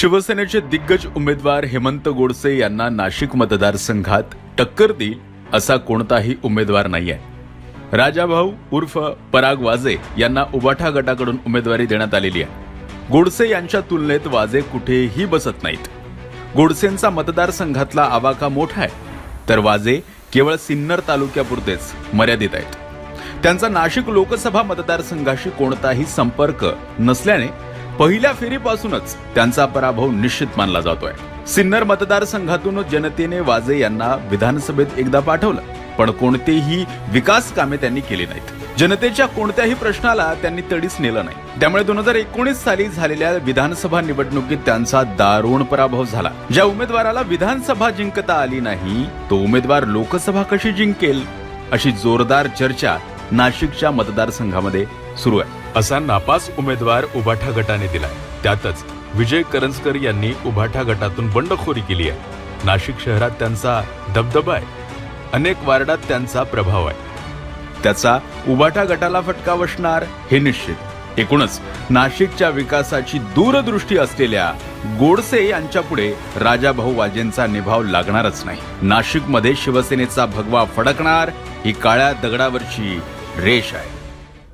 शिवसेनेचे दिग्गज उमेदवार हेमंत गोडसे यांना नाशिक मतदारसंघात टक्कर देईल असा कोणताही उमेदवार नाहीये. राजाभाऊ उर्फ पराग वाजे यांना उबाठा गटाकडून उमेदवारी देण्यात आलेली आहे. गोडसे यांच्या तुलनेत वाजे कुठेही बसत नाहीत. गोडसेंचा मतदारसंघातला आवाका मोठा आहे. तर वाजे केवळ सिन्नर तालुक्यापुरतेच मर्यादित आहेत. त्यांचा नाशिक लोकसभा मतदारसंघाशी कोणताही संपर्क नसल्याने पहिल्या फेरीपासूनच त्यांचा पराभव निश्चित मानला जातोय. सिन्नर मतदारसंघातून जनतेने वाजे यांना विधानसभेत एकदा पाठवलं पण कोणतेही विकास कामे त्यांनी केली नाहीत. जनतेच्या कोणत्याही प्रश्नाला त्यांनी तडीच नेलं नाही. त्यामुळे दोन हजार एकोणीस साली झालेल्या विधानसभा निवडणुकीत त्यांचा दारुण पराभव झाला. ज्या उमेदवाराला विधानसभा जिंकता आली नाही तो उमेदवार लोकसभा कशी जिंकेल अशी जोरदार चर्चा नाशिकच्या मतदारसंघामध्ये सुरू आहे. असा नापास उमेदवार उभाठा गटाने दिलाय. त्यातच विजय करंजकर यांनी उभाठा गटातून बंडखोरी केली आहे. नाशिक शहरात त्यांचा दबदबा आहे. अनेक वार्डात त्यांचा प्रभाव आहे. त्याचा उभाठा गटाला फटका बसणार हे निश्चित. एकूणच नाशिकच्या विकासाची दूरदृष्टी असलेल्या गोडसे यांच्या पुढे राजाभाऊ वाजेंचा निभाव लागणारच नाही. नाशिकमध्ये शिवसेनेचा भगवा फडकणार ही काळ्या दगडावरची रेष आहे.